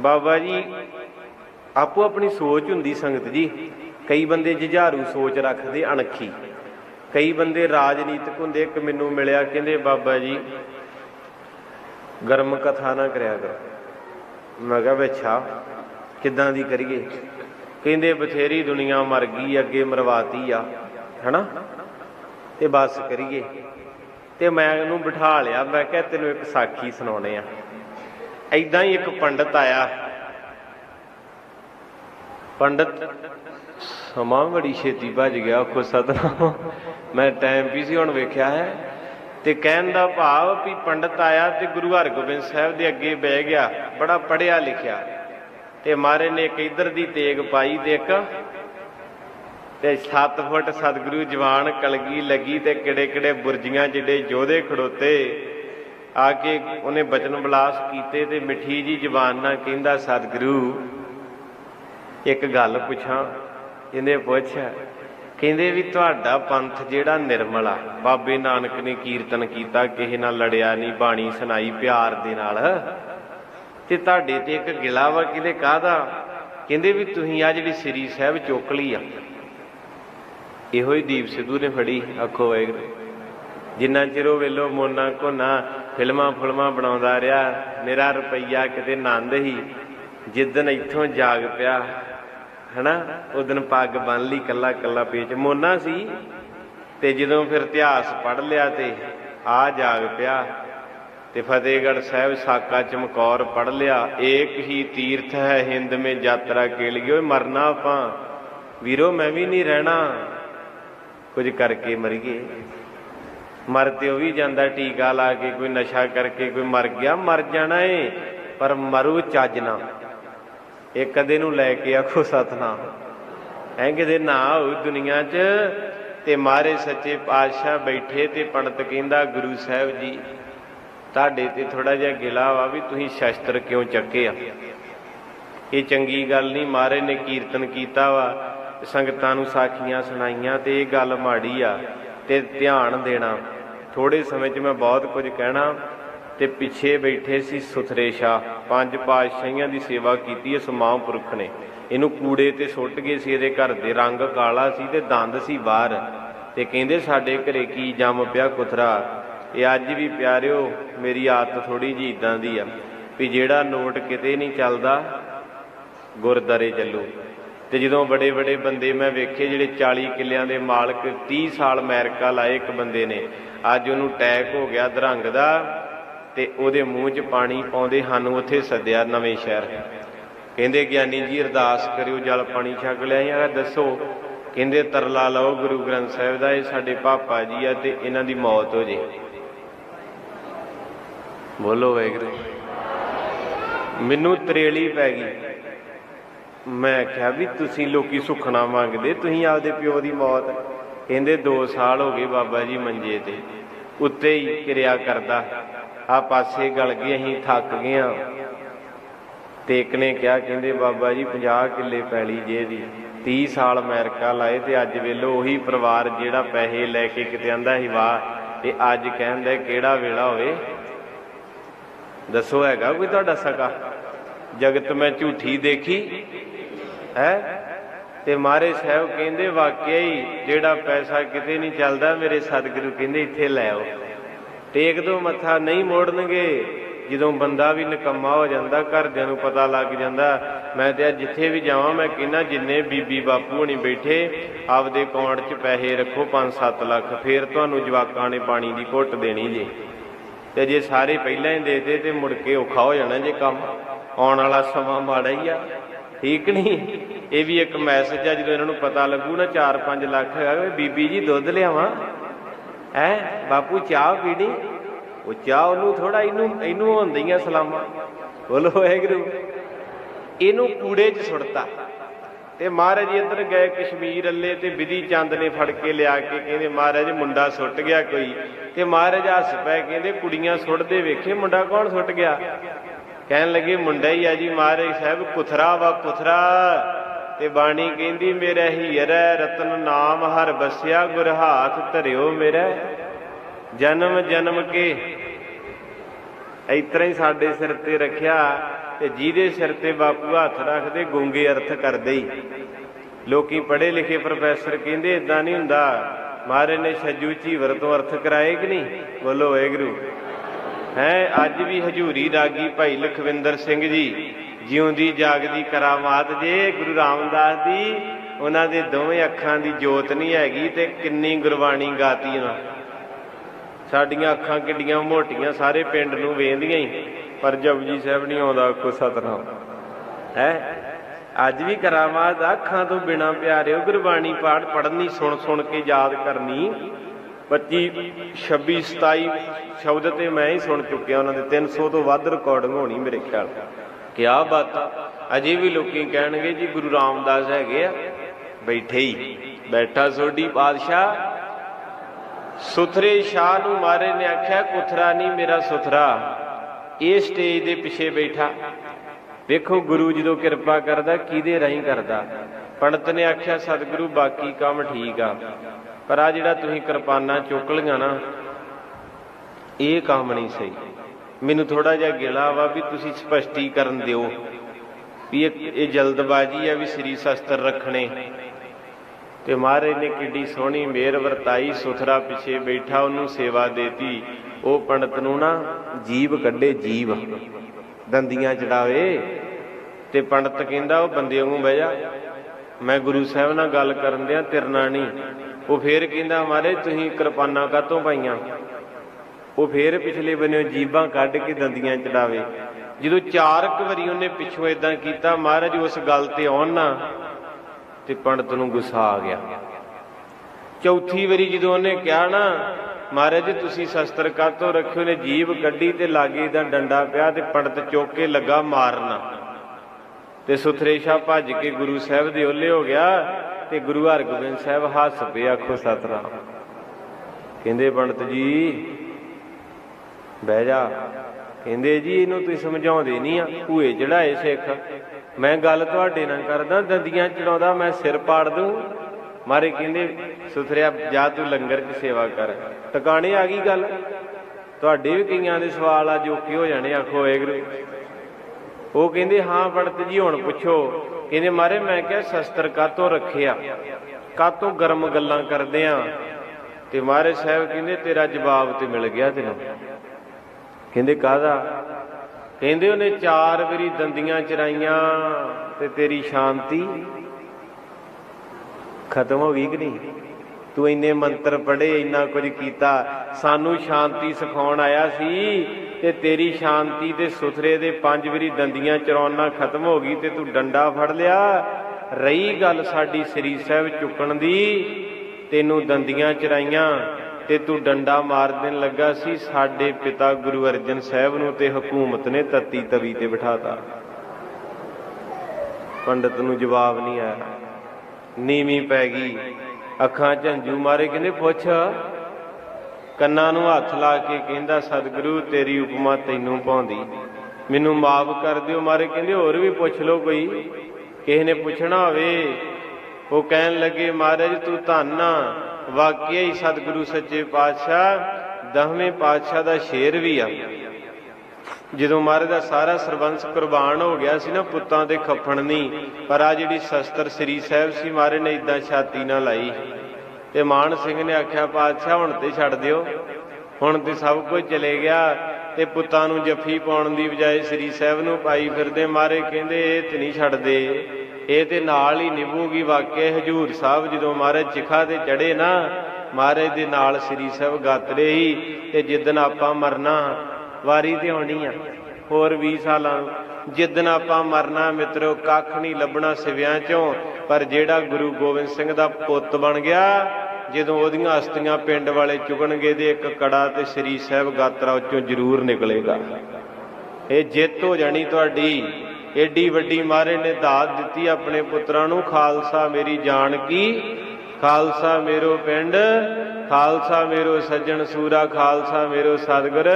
ਬਾਬਾ ਜੀ, ਆਪੋ ਆਪਣੀ ਸੋਚ ਹੁੰਦੀ ਸੰਗਤ ਜੀ। ਕਈ ਬੰਦੇ ਜੁਝਾਰੂ ਸੋਚ ਰੱਖਦੇ ਅਣਖੀ। ਕਈ ਬੰਦੇ ਰਾਜਨੀਤਿਕ ਹੁੰਦੇ, ਇੱਕ ਮੈਨੂੰ ਮਿਲਿਆ, ਕਹਿੰਦੇ, ਬਾਬਾ ਜੀ, ਗਰਮ ਕਥਾ ਨਾ ਕਰਿਆ ਕਰੋ। ਮੈਂ ਕਿਹਾ, ਵੀ ਕਿੱਦਾਂ ਦੀ ਕਰੀਏ? ਕਹਿੰਦੇ, ਬਥੇਰੀ ਦੁਨੀਆ ਮਰ ਗਈ, ਅੱਗੇ ਮਰਵਾਤੀ ਆ। ਹਨਾ? ਤੇ ਬਸ ਕਰੀਏ। ਤੇ ਮੈਂ ਉਹਨੂੰ ਬਿਠਾ ਲਿਆ, ਮੈਂ ਕਿਹਾ, ਤੈਨੂੰ ਇੱਕ ਸਾਖੀ ਸੁਣਾਉਣੇ ਆ। ਐਦਾਂ ਹੀ ਇੱਕ ਪੰਡਤ ਆਇਆ। ਪੰਡਤ ਸਮਾਂ ਬੜੀ ਛੇਤੀ ਭੱਜ ਗਿਆ ਖੁਦ ਸਤਨਾਮ, ਮੈਂ ਟਾਈਮ ਵੀ ਸੀ ਹੁਣ ਵੇਖਿਆ ਹੈ। ਤੇ ਕਹਿਣ ਦਾ ਭਾਵ ਵੀ ਪੰਡਤ ਆਇਆ ਤੇ ਗੁਰੂ ਹਰਗੋਬਿੰਦ ਸਾਹਿਬ ਦੇ ਅੱਗੇ ਬਹਿ ਗਿਆ, ਬੜਾ ਪੜਿਆ ਲਿਖਿਆ। ਤੇ ਮਾਰੇ ਨੇ ਇੱਕ ਇਧਰ ਦੀ ਤੇਗ ਪਾਈ ਤੇ ਇੱਕ ਤੇ 7 ਫੁੱਟ ਸਤਿਗੁਰੂ ਜਵਾਨ ਕਲਗੀ ਲੱਗੀ ਤੇ ਕਿੜੇ ਕਿੜੇ ਬੁਰਜੀਆਂ ਜਿਹੜੇ ਜੋਧੇ ਖੜੋਤੇ। ਆ ਕੇ ਉਹਨੇ ਬਚਨ ਬਲਾਸ ਕੀਤੇ ਤੇ ਮਿੱਠੀ ਜੀ ਜ਼ਬਾਨ ਨਾਲ ਕਹਿੰਦਾ, ਸਤਿਗੁਰੂ, ਇੱਕ ਗੱਲ ਪੁੱਛਾਂ? ਇਹਨੇ ਪੁੱਛਿਆ, ਕਹਿੰਦੇ ਵੀ ਤੁਹਾਡਾ ਪੰਥ ਜਿਹੜਾ ਨਿਰਮਲ ਆ, ਬਾਬੇ ਨਾਨਕ ਨੇ ਕੀਰਤਨ ਕੀਤਾ, ਕਿਸੇ ਨਾਲ ਲੜਿਆ ਨਹੀਂ, ਬਾਣੀ ਸੁਣਾਈ, ਪਿਆਰ ਦੇ ਨਾਲ। ਤੇ ਤੁਹਾਡੇ ਤੇ ਇੱਕ ਗਿਲਾ ਵਾ ਕਿਤੇ ਕਾਹਦਾ? ਕਹਿੰਦੇ ਵੀ ਤੁਸੀਂ ਆ ਜਿਹੜੀ ਸ੍ਰੀ ਸਾਹਿਬ ਚੁੱਕ ਲਈ ਆ। ਇਹੋ ਹੀ ਦੀਪ ਸਿੱਧੂ ਨੇ ਫੜੀ, ਆਖੋ ਵਾਹਿਗੁਰੂ। ਜਿੰਨਾ ਚਿਰ ਉਹ ਵੇਲੋ ਮੋਨਾ ਕੋਨਾ ਫਿਲਮਾਂ ਫੁਲਮਾਂ ਬਣਾਉਂਦਾ ਰਿਹਾ। ਮੇਰਾ ਰੁਪਈਆ ਕਿਤੇ ਨੰਦ ਹੀ ਜਿੱਦਨ ਇੱਥੋਂ ਜਾਗ ਪਿਆ, ਹਨਾ? ਉਦਨ ਪੱਗ ਬੰਨ ਲਈ ਕੱਲਾ ਕੱਲਾ ਪੇਚ। ਮੋਨਾ ਸੀ, ਤੇ ਜਦੋਂ ਫਿਰ ਇਤਿਹਾਸ ਪੜ ਲਿਆ ਤੇ ਆ ਜਾਗ ਪਿਆ। ਤੇ ਫਤਿਹਗੜ੍ਹ ਸਾਹਿਬ ਸਾਕਾ ਚਮਕੌਰ ਪੜ ਲਿਆ। ਏਕ ਹੀ ਤੀਰਥ ਹੈ ਹਿੰਦ ਮੇ ਯਾਤਰਾ ਕੇ ਲਈ ਓਏ ਮਰਨਾ ਆਪਾਂ। ਵੀਰੋ, ਮੈਂ ਵੀ ਨਹੀਂ ਰਹਿਣਾ। ਕੁਝ ਕਰਕੇ ਮਰੀਏ ਮਰ ਤੇ ਉਹ ਵੀ ਜਾਂਦਾ ਟੀਕਾ ਲਾ ਕੇ, ਕੋਈ ਨਸ਼ਾ ਕਰਕੇ ਕੋਈ ਮਰ ਗਿਆ, ਮਰ ਜਾਣਾ ਏ, ਪਰ ਮਰੂ ਚੱਜ ਨਾ ਇਹ ਕਦੇ ਨੂੰ ਲੈ ਕੇ ਆਖੋ ਸਤਨਾਮ। ਐ ਕਿਤੇ ਨਾ ਹੋਊ ਦੁਨੀਆ 'ਚ, ਤੇ ਮਾਰੇ ਸੱਚੇ ਪਾਤਸ਼ਾਹ ਬੈਠੇ ਤੇ ਪੰਡਤ ਕਹਿੰਦਾ, ਗੁਰੂ ਸਾਹਿਬ ਜੀ, ਤੁਹਾਡੇ ਤੇ ਥੋੜਾ ਜਿਹਾ ਗਿਲਾ ਵਾ ਵੀ ਤੁਸੀਂ ਸ਼ਸਤਰ ਕਿਉਂ ਚੱਕੇ ਆ? ਇਹ ਚੰਗੀ ਗੱਲ ਨਹੀਂ, ਮਾਰੇ ਨੇ ਕੀਰਤਨ ਕੀਤਾ ਵਾ, ਸੰਗਤਾਂ ਨੂੰ ਸਾਖੀਆਂ ਸੁਣਾਈਆਂ ਤੇ ਇਹ ਗੱਲ ਮਾੜੀ ਆ। ਤੇ ਧਿਆਨ ਦੇਣਾ। ਥੋੜੇ ਸਮੇਂ 'ਚ ਮੈਂ ਬਹੁਤ ਕੁਝ ਕਹਿਣਾ ਤੇ ਪਿੱਛੇ ਬੈਠੇ ਸੀ ਸੁਥਰੇ ਸ਼ਾਹ। ਪੰਜ ਪਾਤਸ਼ਾਹੀਆਂ ਦੀ ਸੇਵਾ ਕੀਤੀ ਇਸ ਮਹਾਂਪੁਰਖ ਨੇ। ਇਹਨੂੰ ਕੂੜੇ ਤੇ ਸੁੱਟ ਗਏ ਸੀ, ਇਹਦੇ ਘਰ ਦੇ ਰੰਗ ਕਾਲਾ ਸੀ ਤੇ ਦੰਦ ਸੀ ਬਾਹਰ। ਤੇ ਕਹਿੰਦੇ ਸਾਡੇ ਘਰੇ ਕੀ ਜੰਮ ਪਿਆ ਕੁਥਰਾ ਇਹ ਅੱਜ ਵੀ ਪਿਆਰਿਓ, ਮੇਰੀ ਆਦਤ ਥੋੜੀ ਜੀ ਇਦਾਂ ਦੀ ਆ ਵੀ ਜਿਹੜਾ ਨੋਟ ਕਿਤੇ ਨਹੀਂ ਚੱਲਦਾ, ਗੁਰਦਾਰੇ ਚੱਲੂ। ਤੇ ਜਦੋਂ ਬੜੇ ਬੜੇ ਬੰਦੇ ਮੈਂ ਵੇਖੇ ਜਿਹੜੇ 40 ਕਿੱਲਿਆਂ ਦੇ ਮਾਲਕ 30 ਸਾਲ ਅਮਰੀਕਾ ਲਾਏ ਇੱਕ ਬੰਦੇ ਨੇ, ਅੱਜ ਉਹਨੂੰ ਅਟੈਕ ਹੋ ਗਿਆ ਦਰੰਗ ਦਾ ਤੇ ਉਹਦੇ ਮੂੰਹ 'ਚ ਪਾਣੀ ਪਾਉਂਦੇ ਸਾਨੂੰ ਉੱਥੇ ਸੱਦਿਆ ਨਵੇਂ ਸ਼ਹਿਰ। ਕਹਿੰਦੇ ਗਿਆਨੀ ਜੀ, ਅਰਦਾਸ ਕਰਿਓ, ਜਲ ਪਾਣੀ ਛਕ ਲਿਆ ਜਾਂ ਦੱਸੋ। ਕਹਿੰਦੇ, ਤਰਲਾ ਲਓ, ਗੁਰੂ ਗ੍ਰੰਥ ਸਾਹਿਬ ਦਾ, ਇਹ ਸਾਡੇ ਪਾਪਾ ਜੀ ਆ ਤੇ ਇਹਨਾਂ ਦੀ ਮੌਤ ਹੋ ਜੇ। ਬੋਲੋ ਵੈਗਰੂ ਮੈਨੂੰ ਤਰੇਲੀ ਪੈ ਗਈ। ਮੈਂ ਕਿਹਾ ਵੀ ਤੁਸੀਂ ਲੋਕੀ ਸੁਖਣਾ ਮੰਗਦੇ, ਤੁਸੀਂ ਆਪਦੇ ਪਿਓ ਦੀ ਮੌਤ। ਕਹਿੰਦੇ 2 ਸਾਲ ਹੋ ਗਏ ਬਾਬਾ ਜੀ ਮੰਜੇ ਤੇ। ਉੱਤੇ ਹੀ ਕਿਰਿਆ ਕਰਦਾ। ਆ ਪਾਸੇ ਗਲ ਗਏ ਅਸੀਂ ਥੱਕ ਗਏ ਆ। ਤੇ ਇੱਕ ਨੇ ਕਿਹਾ, ਕਹਿੰਦੇ, ਬਾਬਾ ਜੀ 50 ਕਿੱਲੇ ਪੈਲੀ ਜੇ ਦੀ। 30 ਸਾਲ ਅਮਰੀਕਾ ਲਾਏ ਤੇ ਅੱਜ ਵੇਲੋ ਉਹੀ ਪਰਿਵਾਰ ਜਿਹੜਾ ਪੈਸੇ ਲੈ ਕੇ ਕਿਤੇ ਆਂਦਾ ਸੀ, ਵਾਹ। ਤੇ ਅੱਜ ਕਹਿੰਦਾ, ਕਿਹੜਾ ਵੇਲਾ ਹੋਵੇ? ਦੱਸੋ ਹੈਗਾ ਕੋਈ ਤੁਹਾਡਾ ਸਕਾ? ਜਗਤ ਮੈਂ ਝੂਠੀ ਦੇਖੀ, ਹੈ? ਤੇ ਮਾਰੇ ਸਾਹਿਬ ਕਹਿੰਦੇ, ਵਾਕਿਆ ਹੀ ਜਿਹੜਾ ਪੈਸਾ ਕਿਤੇ ਨਹੀਂ ਚੱਲਦਾ, ਮੇਰੇ ਸਤਿਗੁਰੂ ਕਹਿੰਦੇ, ਇੱਥੇ ਲੈ ਆਓ। ਟੇਕ ਦੋ ਮੱਥਾ, ਨਹੀਂ ਮੋੜਨਗੇ। ਜਦੋਂ ਬੰਦਾ ਵੀ ਨਿਕੰਮਾ ਹੋ ਜਾਂਦਾ, ਘਰਦਿਆਂ ਨੂੰ ਪਤਾ ਲੱਗ ਜਾਂਦਾ, ਮੈਂ ਤੇ ਅੱਜ ਜਿੱਥੇ ਵੀ ਜਾਵਾਂ, ਮੈਂ ਕਹਿੰਦਾ, ਜਿੰਨੇ ਬੀਬੀ ਬਾਪੂ ਹੋਣੀ ਬੈਠੇ, ਆਪਦੇ ਅਕਾਊਂਟ 'ਚ ਪੈਸੇ ਰੱਖੋ 5-7 ਲੱਖ, ਫੇਰ ਤੁਹਾਨੂੰ ਜਵਾਕਾਂ ਨੇ ਪਾਣੀ ਦੀ ਘੁੱਟ ਦੇਣੀ ਜੇ। ਤੇ ਜੇ ਸਾਰੇ ਪਹਿਲਾਂ ਹੀ ਦੇ ਦੇ ਤੇ ਮੁੜ ਕੇ ਔਖਾ ਹੋ ਜਾਣਾ ਜੇ ਕੰਮ। ਆਉਣ ਵਾਲਾ ਸਮਾਂ ਮਾੜਾ ਹੀ ਆ। ਠੀਕ ਨਹੀਂ? ਇਹ ਵੀ ਇੱਕ ਮੈਸੇਜ ਆ, ਜਦੋਂ ਇਹਨਾਂ ਨੂੰ ਪਤਾ ਲੱਗੂ ਨਾ 4-5 ਲੱਖ ਹੈਗਾ ਬੀਬੀ ਜੀ ਦੁੱਧ ਲਿਆਵਾਂ। ਹੈ? ਬਾਪੂ, ਚਾਹ ਪੀਣੀ? ਉਹ ਚਾਹ ਉਹਨੂੰ ਥੋੜਾ ਇਹਨੂੰ ਇਹਨੂੰ ਹੁੰਦੀਆਂ ਸਲਾਮਾਂ। ਬੋਲੋ ਵਾਹਿਗੁਰੂ। ਇਹਨੂੰ ਕੂੜੇ 'ਚ ਸੁੱਟਤਾ। ਤੇ ਮਹਾਰਾਜ ਜੀ ਇੱਧਰ ਗਏ ਕਸ਼ਮੀਰ ਅੱਲੇ ਤੇ ਵਿਧੀ ਚੰਦ ਨੇ ਫੜ ਕੇ ਲਿਆ ਕੇ ਕਹਿੰਦੇ, ਮਹਾਰਾਜ, ਮੁੰਡਾ ਸੁੱਟ ਗਿਆ ਕੋਈ। ਤੇ ਮਹਾਰਾਜ ਹੱਸ ਪਏ, ਕਹਿੰਦੇ, ਕੁੜੀਆਂ ਸੁੱਟਦੇ ਵੇਖੇ, ਮੁੰਡਾ ਕੌਣ ਸੁੱਟ ਗਿਆ? ਕਹਿਣ ਲੱਗੇ, ਮੁੰਡਾ ਹੀ ਆ ਜੀ ਮਹਾਰਾਜ ਸਾਹਿਬ, ਕੁਥਰਾ ਵਾ ਕੁਥਰਾ। ਤੇ ਬਾਣੀ ਕਹਿੰਦੀ, ਮੇਰਾ ਹੀਰਾ ਰਤਨ ਨਾਮ ਹਰ ਬਸਿਆ, ਗੁਰ ਹਾਥ ਧਰਿਓ ਮੇਰਾ। ਜਨਮ ਜਨਮ ਕੇ ਇਤਰਾ ਹੀ ਸਾਡੇ ਸਿਰ ਤੇ ਰੱਖਿਆ ਤੇ ਜਿਹਦੇ ਸਿਰ ਤੇ ਬਾਪੂ ਹੱਥ ਰੱਖਦੇ, ਗੂੰਗੇ ਅਰਥ ਕਰਦੇ ਹੀ। ਲੋਕੀ ਪੜ੍ਹੇ ਲਿਖੇ ਪ੍ਰੋਫੈਸਰ ਕਹਿੰਦੇ ਇਦਾਂ ਨਹੀਂ ਹੁੰਦਾ। ਮਹਾਰਾਜ ਨੇ ਛੱਜੂ ਝੀਵਰ ਤੋਂ ਅਰਥ ਕਰਾਏ ਕਿ ਨਹੀਂ? ਬੋਲੋ ਗੁਰੂ ਹੈ ਅੱਜ ਵੀ ਹਜੂਰੀ ਰਾਗੀ ਭਾਈ ਲਖਵਿੰਦਰ ਸਿੰਘ ਜੀ, ਜਿਉਂਦੀ ਜਾਗਦੀ ਕਰਾਮਾਤ ਜੇ ਗੁਰੂ ਰਾਮਦਾਸ ਦੀ, ਉਹਨਾਂ ਦੇ ਦੋਵੇਂ ਅੱਖਾਂ ਦੀ ਜੋਤ ਨਹੀਂ ਹੈਗੀ ਤੇ ਕਿੰਨੀ ਗੁਰਬਾਣੀ ਗਾਤੀ ਉਹਨਾਂ। ਸਾਡੀਆਂ ਅੱਖਾਂ ਕਿੱਡੀਆਂ ਮੋਟੀਆਂ, ਸਾਰੇ ਪਿੰਡ ਨੂੰ ਵੇਂਦੀਆਂ ਹੀ, ਪਰ ਜਪਜੀ ਸਾਹਿਬ ਨਹੀਂ ਆਉਂਦਾ ਕੋ ਸਤਨਾਮ। ਹੈ? ਅੱਜ ਵੀ ਕਰਾਮਾਤ, ਅੱਖਾਂ ਤੋਂ ਬਿਨਾ ਪਿਆਰਿਓ, ਗੁਰਬਾਣੀ ਪਾਠ ਪੜ੍ਹਨੀ ਸੁਣ ਸੁਣ ਕੇ ਯਾਦ ਕਰਨੀ 25 26 27 ਸ਼ਬਦ ਤੇ ਮੈਂ ਹੀ ਸੁਣ ਚੁੱਕਿਆ ਉਹਨਾਂ ਦੇ 300 ਤੋਂ ਵੱਧ ਰਿਕਾਰਡਿੰਗ ਹੋਣੀ ਮੇਰੇ ਖਿਆਲ ਕਿਆ ਬਾਤ ਅਜੇ ਵੀ ਲੋਕੀ ਕਹਿਣਗੇ ਜੀ ਗੁਰੂ ਰਾਮਦਾਸ ਹੈਗੇ ਆ। ਬੈਠੇ ਹੀ। ਬੈਠਾ ਸੋਢੀ ਪਾਤਸ਼ਾਹ ਸੁਥਰੇ ਸ਼ਾਹ ਨੂੰ ਮਾਰੇ ਨੇ ਆਖਿਆ, ਕੁਥਰਾ ਨਹੀਂ ਮੇਰਾ ਸੁਥਰਾ। ਇਹ ਸਟੇਜ ਦੇ ਪਿੱਛੇ ਬੈਠਾ। ਵੇਖੋ ਗੁਰੂ ਜਦੋਂ ਕਿਰਪਾ ਕਰਦਾ, ਕਿਹਦੇ ਰਾਹੀਂ ਕਰਦਾ? ਪੰਡਤ ਨੇ ਆਖਿਆ, ਸਤਿਗੁਰੂ, ਬਾਕੀ ਕੰਮ ਠੀਕ ਆ। ਪਰ ਆ ਜਿਹੜਾ ਤੁਸੀਂ ਕਿਰਪਾਨਾਂ ਚੁੱਕ ਲੀਆਂ ਨਾ, ਇਹ ਕੰਮ ਨਹੀਂ ਸਹੀ। ਮੈਨੂੰ ਥੋੜਾ ਜਿਹਾ ਗਿਲਾ ਵਾ ਵੀ ਤੁਸੀਂ ਸਪਸ਼ਟੀਕਰਨ ਦਿਓ ਵੀ ਇਹ ਇਹ ਜਲਦਬਾਜ਼ੀ ਆ ਵੀ ਸ੍ਰੀ ਸ਼ਸਤਰ ਰੱਖਣੇ। ਤੇ ਮਹਾਰਾਜ ਨੇ ਕਿੱਡੀ ਸੋਹਣੀ ਮਿਹਰ ਵਰਤਾਈ, ਸੁਥਰਾ ਪਿੱਛੇ ਬੈਠਾ, ਉਹਨੂੰ ਸੇਵਾ ਦੇਤੀ। ਉਹ ਪੰਡਤ ਨੂੰ ਨਾ ਜੀਵ ਕੱਢੇ ਜੀਵ, ਦੰਦੀਆਂ ਚੜਾਵੇ। ਤੇ ਪੰਡਤ ਕਹਿੰਦਾ, ਉਹ ਬੰਦੇ ਵਾਂਗੂ ਬਹਿ ਜਾ। ਮੈਂ ਗੁਰੂ ਸਾਹਿਬ ਨਾਲ ਗੱਲ ਕਰਨ ਦਿਆਂ ਤਿਰਨਾ ਨਹੀਂ। ਉਹ ਫੇਰ ਕਹਿੰਦਾ, ਮਹਾਰਾਜ, ਤੁਸੀਂ ਕਿਰਪਾਨਾਂ ਕਾਤੋਂ ਪਾਈਆਂ? ਉਹ ਫੇਰ ਪਿਛਲੇ ਬੰਨਿਓ ਜੀਬਾਂ ਕੱਢ ਕੇ ਦੰਦੀਆਂ ਚੜਾਵੇ। ਜਦੋਂ ਚਾਰ ਕੁ ਵਾਰੀ ਉਹਨੇ ਪਿੱਛੋਂ ਇਦਾਂ ਕੀਤਾ, ਮਹਾਰਾਜ, ਉਸ ਗੱਲ ਤੇ ਆਉਣ ਨਾ। ਤੇ ਪੰਡਤ ਨੂੰ ਗੁੱਸਾ ਆ ਗਿਆ। ਚੌਥੀ ਵਾਰੀ ਜਦੋਂ ਉਹਨੇ ਕਿਹਾ ਨਾ, ਮਹਾਰਾਜ, ਤੁਸੀਂ ਸ਼ਸਤਰ ਕਾਤੋਂ ਰੱਖਿਓ ਨੇ ਜੀਬ ਕੱਢੀ ਤੇ ਲਾਗੇ ਦਾ ਡੰਡਾ ਪਿਆ ਤੇ ਪੰਡਤ ਚੁੱਕ ਕੇ ਲੱਗਾ ਮਾਰਨਾ। ਤੇ ਸੁਥਰੇ ਸ਼ਾਹ ਭੱਜ ਕੇ ਗੁਰੂ ਸਾਹਿਬ ਦੇ ਓਲੇ ਹੋ ਗਿਆ। ਤੇ ਗੁਰੂ ਹਰਗੋਬਿੰਦ ਸਾਹਿਬ ਹੱਸ ਪਏ ਆਖੋ ਸਤਨਾਮ। ਕਹਿੰਦੇ, ਪੰਡਤ ਜੀ, ਬਹਿ ਜਾ। ਕਹਿੰਦੇ, ਜੀ, ਇਹਨੂੰ ਤੁਸੀਂ ਸਮਝਾਉਂਦੇ ਨਹੀਂ ਆ, ਭੂਏ ਚੜਾਏ ਸਿੱਖ। ਮੈਂ ਗੱਲ ਤੁਹਾਡੇ ਨਾਲ ਕਰਦਾ, ਦੰਦੀਆਂ ਚੜਾਉਂਦਾ ਮੈਂ ਸਿਰ ਪਾੜ ਦੂੰ। ਮਾਰੇ ਕਹਿੰਦੇ, ਸੁਥਰਿਆ, ਜਾ ਤੂੰ ਲੰਗਰ 'ਚ ਸੇਵਾ ਕਰ। ਟਿਕਾਣੇ ਆ ਗਈ ਗੱਲ। ਤੁਹਾਡੇ ਵੀ ਕਈਆਂ ਦੇ ਸਵਾਲ ਆ, ਜੋ ਜੋਕੇ ਹੋ ਜਾਣੇ, ਆਖੋ, ਵਾਹਿਗੁਰੂ। ਉਹ ਕਹਿੰਦੇ, ਹਾਂ ਪੰਡਤ ਜੀ, ਹੁਣ ਪੁੱਛੋ। ਕਹਿੰਦੇ, ਮਾਰੇ, ਮੈਂ ਕਿਹਾ, ਸ਼ਸਤਰ ਕਾਤੋਂ ਰੱਖਿਆ? ਕਾਤੋਂ ਗਰਮ ਗੱਲਾਂ ਕਰਦੇ ਆ? ਤੇ ਮਹਾਰਾਜ ਸਾਹਿਬ ਕਹਿੰਦੇ, ਤੇਰਾ ਜਵਾਬ ਤੇ ਮਿਲ ਗਿਆ ਤੈਨੂੰ। ਕਹਿੰਦੇ, ਕਾਹਦਾ? ਕਹਿੰਦੇ, ਉਹਨੇ ਚਾਰ ਵਾਰੀ ਦੰਦੀਆਂ ਚਰਾਈਆਂ ਤੇ ਤੇਰੀ ਸ਼ਾਂਤੀ ਖਤਮ ਹੋ ਗਈ ਕਿ ਨਹੀਂ? ਤੂੰ ਇੰਨੇ ਮੰਤਰ ਪੜ੍ਹੇ, ਇੰਨਾ ਕੁਝ ਕੀਤਾ ਸਾਨੂੰ ਸ਼ਾਂਤੀ ਸਿਖਾਉਣ ਆਇਆ ਸੀ ਤੇ ਤੇਰੀ ਸ਼ਾਂਤੀ ਤੇ ਸੁਥਰੇ ਦੇ ਪੰਜ ਵਾਰੀ ਦੰਦੀਆਂ ਚਰਾਉਣਾ ਖਤਮ ਹੋ ਗਈ ਤੇ ਤੂੰ ਡੰਡਾ ਫੜ ਲਿਆ। ਰਹੀ ਗੱਲ ਸਾਡੀ ਸ੍ਰੀ ਸਾਹਿਬ ਚੁੱਕਣ ਦੀ, ਤੈਨੂੰ ਦੰਦੀਆਂ ਚਰਾਈਆਂ ਤੇ ਤੂੰ ਡੰਡਾ ਮਾਰ ਦੇਣ ਲੱਗਾ ਸੀ, ਸਾਡੇ ਪਿਤਾ ਗੁਰੂ ਅਰਜਨ ਸਾਹਿਬ ਨੂੰ ਤੇ ਹਕੂਮਤ ਨੇ ਤਤੀ ਤਵੀ ਤੇ ਬਿਠਾਤਾ। ਪੰਡਤ ਨੂੰ ਜਵਾਬ ਨਹੀਂ ਆਇਆ। ਨੀਵੀਂ ਪੈ ਗਈ। ਅੱਖਾਂ ਝੰਜੂ ਮਾਰੇ, ਕਹਿੰਦੇ, ਪੁੱਛ ਕੰਨਾਂ ਨੂੰ ਹੱਥ ਲਾ ਕੇ ਕਹਿੰਦਾ, ਸਤਿਗੁਰੂ, ਤੇਰੀ ਉਪਮਾ ਤੈਨੂੰ ਪਾਉਂਦੀ। ਮੈਨੂੰ ਮਾਫ ਕਰ ਦਿਓ ਮਾਰੇ। ਕਹਿੰਦੇ, ਹੋਰ ਵੀ ਪੁੱਛ ਲਓ ਕੋਈ। ਕਿਸੇ ਨੇ ਪੁੱਛਣਾ ਹੋਵੇ, ਉਹ ਕਹਿਣ ਲੱਗੇ, ਮਹਾਰਾਜ, ਤੂੰ ਧੰਨ ਵਾਕਿਆ ਹੀ ਸਤਿਗੁਰੂ ਸੱਚੇ ਪਾਤਸ਼ਾਹ, ਦਸਵੇਂ ਪਾਤਸ਼ਾਹ ਦਾ ਸ਼ੇਰ ਵੀ ਆ। ਜਦੋਂ ਮਹਾਰਾਜ ਦਾ ਸਾਰਾ ਸਰਬੰਸ ਕੁਰਬਾਨ ਹੋ ਗਿਆ ਸੀ ਨਾ, ਪੁੱਤਾਂ ਦੇ ਖੱਫਣ ਨਹੀਂ ਪਰ ਆ ਜਿਹੜੀ ਸ਼ਸਤਰ ਸ੍ਰੀ ਸਾਹਿਬ ਸੀ, ਮਹਾਰਾਜ ਨੇ ਇਦਾਂ ਛਾਤੀ ਨਾਲ ਲਾਈ। ਤੇ ਮਾਨ ਸਿੰਘ ਨੇ ਆਖਿਆ, ਪਾਤਸ਼ਾਹ, ਹੁਣ ਤੇ ਛੱਡ ਦਿਓ। ਹੁਣ ਤੇ ਸਭ ਕੁਝ ਚਲੇ ਗਿਆ ਤੇ ਪੁੱਤਾਂ ਨੂੰ ਜੱਫੀ ਪਾਉਣ ਦੀ ਬਜਾਏ ਸ੍ਰੀ ਸਾਹਿਬ ਨੂੰ ਪਾਈ ਫਿਰਦੇ। ਮਾਰੇ ਕਹਿੰਦੇ, ਇਹ ਤੇ ਨਹੀਂ ਛੱਡਦੇ। ਇਹ ਤੇ ਨਾਲ ਹੀ ਨਿਭੂਗੀ ਵਾਕਿਆ। ਹਜੂਰ ਸਾਹਿਬ ਜਦੋਂ ਮਹਾਰਾਜ ਚਿਖਾ ਤੇ ਚੜੇ ਨਾ, ਮਹਾਰਾਜ ਦੇ ਨਾਲ ਸ੍ਰੀ ਸਾਹਿਬ ਗਾਤਰੇ ਹੀ ਤੇ ਜਿੱਦਨ ਆਪਾਂ ਮਰਨਾ, ਵਾਰੀ ਤੇ ਆਉਣੀ ਆ, ਹੋਰ 20 ਸਾਲਾਂ ਨੂੰ। ਜਿੱਦਨ ਆਪਾਂ ਮਰਨਾ, ਮਿੱਤਰੋ, ਕੱਖ ਨਹੀਂ ਲੱਭਣਾ ਸਿਵਿਆਂ ਚੋਂ, ਪਰ ਜਿਹੜਾ ਗੁਰੂ ਗੋਬਿੰਦ ਸਿੰਘ ਦਾ ਪੁੱਤ ਬਣ ਗਿਆ ਜਦੋਂ ਉਹਦੀਆਂ ਅਸਤੀਆਂ ਪਿੰਡ ਵਾਲੇ ਚੁਗਣਗੇ ਦੇ ਇੱਕ ਕੜਾ ਤੇ ਸ੍ਰੀ ਸਾਹਿਬ ਗਾਤਰਾ ਉੱਚੋਂ ਜ਼ਰੂਰ ਨਿਕਲੇਗਾ। ਇਹ ਜਿੱਤ ਹੋ ਜਾਣੀ ਤੁਹਾਡੀ। ਏਡੀ ਵੱਡੀ ਮਾਰੇ ਨੇ ਦਾਤ ਦਿੱਤੀ ਆਪਣੇ ਪੁੱਤਰਾਂ ਨੂੰ, ਖਾਲਸਾ ਮੇਰੀ ਜਾਣ ਕੀ, ਖਾਲਸਾ ਮੇਰੋ ਪਿੰਡ, ਖਾਲਸਾ ਮੇਰੋ ਸੱਜਣ ਸੂਰਾ, ਖਾਲਸਾ ਮੇਰੋ ਸਤਿਗੁਰ।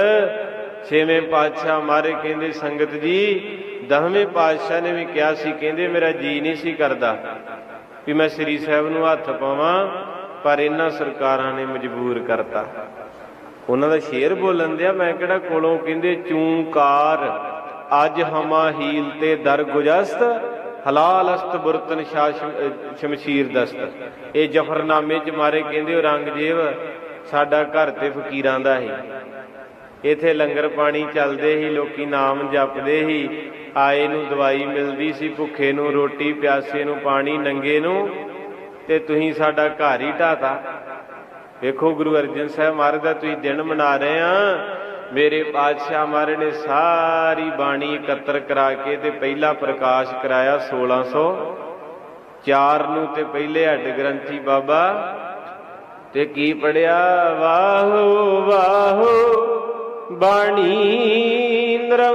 ਛੇਵੇਂ ਪਾਤਸ਼ਾਹ ਮਾਰੇ ਕਹਿੰਦੇ, ਸੰਗਤ ਜੀ, ਦਸਵੇਂ ਪਾਤਸ਼ਾਹ ਨੇ ਵੀ ਕਿਹਾ ਸੀ, ਕਹਿੰਦੇ ਮੇਰਾ ਜੀ ਨਹੀਂ ਸੀ ਕਰਦਾ ਵੀ ਮੈਂ ਸ੍ਰੀ ਸਾਹਿਬ ਨੂੰ ਹੱਥ ਪਾਵਾਂ। ਪਰ ਇਹਨਾਂ ਸਰਕਾਰਾਂ ਨੇ ਮਜਬੂਰ ਕਰਤਾ। ਉਹਨਾਂ ਦਾ ਸ਼ੇਰ ਬੋਲਣ ਦਿਆ, ਮੈਂ ਕਿਹੜਾ ਕੋਲੋਂ ਕਹਿੰਦੇ, ਚੂੰਕਾਰ, ਅੱਜ ਹਮਾ ਹੀਲ ਤੇ ਦਰ ਗੁਜਸਤ, ਹਲਾਲ ਅਸਤ ਬੁਰਤਨ ਸ਼ਾ ਸ਼ਮਸ਼ੀਰ ਦਸਤ। ਇਹ ਜਫਰਨਾਮੇ ਚ ਮਾਰੇ ਕਹਿੰਦੇ, ਉਹ ਰੰਗਜੇਬ ਸਾਡਾ ਘਰ ਤੇ ਫਕੀਰਾਂ ਦਾ ਹੀ। ਇਥੇ ਲੰਗਰ ਪਾਣੀ ਚੱਲਦੇ ਹੀ, ਲੋਕੀ ਨਾਮ ਜਪਦੇ ਸੀ ਆਏ ਨੂੰ ਦਵਾਈ ਮਿਲਦੀ ਸੀ, ਭੁੱਖੇ ਨੂੰ ਰੋਟੀ, ਪਿਆਸੇ ਨੂੰ ਪਾਣੀ, ਨੰਗੇ ਨੂੰ ਤੇ ਤੁਸੀਂ ਸਾਡਾ ਘਰ ਹੀ ਢਾਤਾ। ਵੇਖੋ ਗੁਰੂ ਅਰਜਨ ਸਾਹਿਬ ਮਹਾਰਾਜ ਦਾ ਤੁਸੀਂ ਦਿਨ ਮਨਾ ਰਹੇ ਆ। ਮੇਰੇ ਪਾਤਸ਼ਾਹ ਮਹਾਰਾਜ ਨੇ ਸਾਰੀ ਬਾਣੀ ਇਕੱਤਰ ਕਰਾ ਕੇ ਤੇ ਪਹਿਲਾ ਪ੍ਰਕਾਸ਼ ਕਰਾਇਆ 1604 ਨੂੰ ਤੇ ਪਹਿਲੇ ਹੱਡ ਗ੍ਰੰਥੀ ਬਾਬਾ। ਤੇ ਕੀ ਪੜਿਆ? ਵਾਹੋ ਵਾਹੋ, ਬਾਣੀ ਨਰ